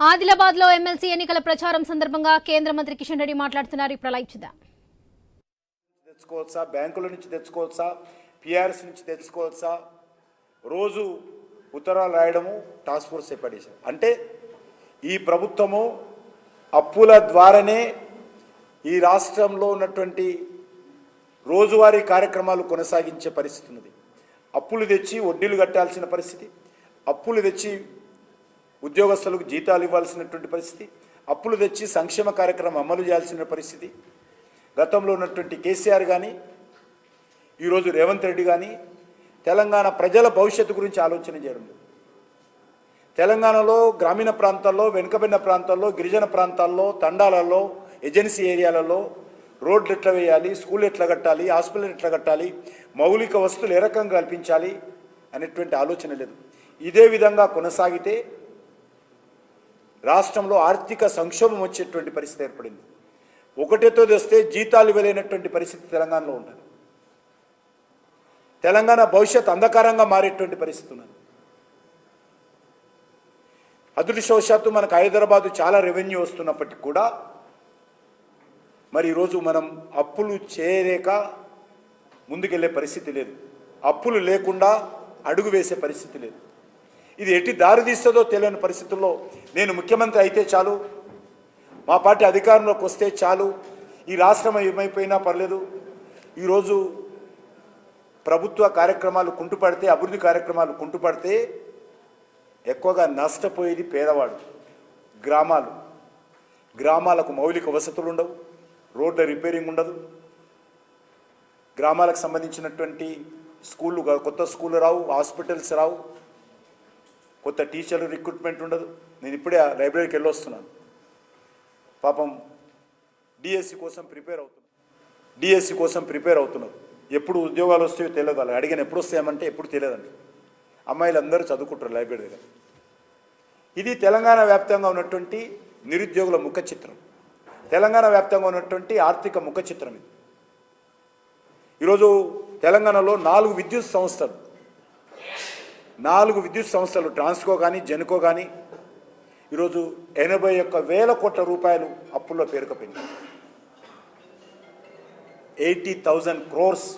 ఆదిలాబాద్లో ఎమ్మెల్సీ ఎన్నికల ప్రచారం సందర్భంగా కేంద్ర మంత్రి కిషన్ రెడ్డి మాట్లాడుతున్నారు. ఇప్పుడు లైవ్ చూద్దాం. తెచ్చుకోవచ్చా? బ్యాంకుల నుంచి తెచ్చుకోవచ్చా? పిఆర్ఎస్ నుంచి తెచ్చుకోవచ్చా? రోజు ఉత్తరాలు రాయడము టాస్క్ ఫోర్స్ ఏర్పడేశారు అంటే ఈ ప్రభుత్వము అప్పుల ద్వారానే ఈ రాష్ట్రంలో ఉన్నటువంటి రోజువారీ కార్యక్రమాలు కొనసాగించే పరిస్థితి ఉన్నది. అప్పులు తెచ్చి వడ్డీలు కట్టాల్సిన పరిస్థితి అప్పులు తెచ్చి ఉద్యోగస్తులకు జీతాలు ఇవ్వాల్సినటువంటి పరిస్థితి అప్పులు తెచ్చి సంక్షేమ కార్యక్రమం అమలు చేయాల్సిన పరిస్థితి. గతంలో ఉన్నటువంటి కేసీఆర్ కానీ ఈరోజు రేవంత్ రెడ్డి కానీ తెలంగాణ ప్రజల భవిష్యత్తు గురించి ఆలోచన చేయడం తెలంగాణలో గ్రామీణ ప్రాంతాల్లో వెనుకబడిన ప్రాంతాల్లో గిరిజన ప్రాంతాల్లో తండాలలో ఏజెన్సీ ఏరియాలలో రోడ్లు ఎట్లా వేయాలి స్కూల్ ఎట్లా కట్టాలి హాస్పిటల్ ఎట్లా కట్టాలి మౌలిక వస్తువులు ఏ రకంగా కల్పించాలి అనేటువంటి ఆలోచన లేదు. ఇదే విధంగా కొనసాగితే రాష్ట్రంలో ఆర్థిక సంక్షోభం వచ్చేటువంటి పరిస్థితి ఏర్పడింది. ఒకటితో తెస్తే జీతాలు వెళ్ళినటువంటి పరిస్థితి తెలంగాణలో ఉంటుంది. తెలంగాణ భవిష్యత్ అంధకారంగా మారేటువంటి పరిస్థితి ఉన్నది. అదృష్టవశాత్తు మనకు హైదరాబాదు చాలా రెవెన్యూ వస్తున్నప్పటికీ కూడా మరి ఈరోజు మనం అప్పులు చేయలేక ముందుకెళ్ళే పరిస్థితి లేదు. అప్పులు లేకుండా అడుగు వేసే పరిస్థితి లేదు. ఇది ఎట్టి దారి తీస్తుందో తెలియని పరిస్థితుల్లో నేను ముఖ్యమంత్రి అయితే చాలు. మా పార్టీ అధికారంలోకి వస్తే చాలు. ఈ రాష్ట్రం ఏమైపోయినా పర్లేదు. ఈరోజు ప్రభుత్వ కార్యక్రమాలు కుంటుపడితే అభివృద్ధి కార్యక్రమాలు కుంటుపడితే ఎక్కువగా నష్టపోయేది పేదవాడు. గ్రామాలు. గ్రామాలకు మౌలిక వసతులు ఉండవు. రోడ్ల రిపేరింగ్ ఉండదు. గ్రామాలకు సంబంధించినటువంటి స్కూళ్ళు కొత్త స్కూళ్ళు రావు హాస్పిటల్స్ రావు. కొత్త టీచర్లు రిక్రూట్మెంట్ ఉండదు. నేను ఇప్పుడే ఆ లైబ్రరీకి వెళ్ళొస్తున్నాను. పాపం డిఎస్సి కోసం ప్రిపేర్ అవుతున్నాను డిఎస్సి కోసం ప్రిపేర్ అవుతున్నారు ఎప్పుడు ఉద్యోగాలు వస్తాయో తెలియదు. వాళ్ళకి అడిగిన ఎప్పుడు వస్తాయమంటే ఎప్పుడు తెలియదండి. అమ్మాయిలు అందరూ చదువుకుంటారు లైబ్రరీ దగ్గర. ఇది తెలంగాణ వ్యాప్తంగా ఉన్నటువంటి నిరుద్యోగుల ముఖ చిత్రం. తెలంగాణ వ్యాప్తంగా ఉన్నటువంటి ఆర్థిక ముఖ చిత్రం ఇది. ఈరోజు తెలంగాణలో నాలుగు విద్యుత్ సంస్థలు నాలుగు విద్యుత్ సంస్థలు ట్రాన్స్కో కానీ జెన్కో కానీ ఈరోజు ఎనభై ఒక్క వేల కోట్ల రూపాయలు అప్పుల్లో పేరుకపోయింది. Eighty thousand crores.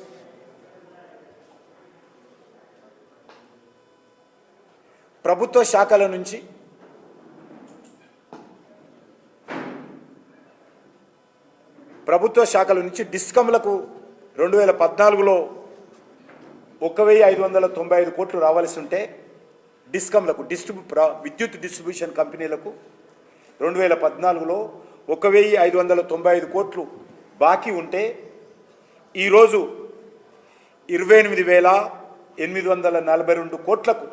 ప్రభుత్వ శాఖల నుంచి ప్రభుత్వ శాఖల నుంచి డిస్కమ్లకు రెండు వేల పద్నాలుగులో ఒక వెయ్యి ఐదు వందల తొంభై ఐదు కోట్లు రావాల్సి ఉంటే డిస్కమ్లకు డిస్ట్రిబ్యూ విద్యుత్ డిస్ట్రిబ్యూషన్ కంపెనీలకు రెండు వేల పద్నాలుగులో ఒక వెయ్యి ఐదు వందల తొంభై ఐదు కోట్లు బాకీ ఉంటే ఈరోజు ఇరవై ఎనిమిది వేల ఎనిమిది వందల నలభై రెండు కోట్లకు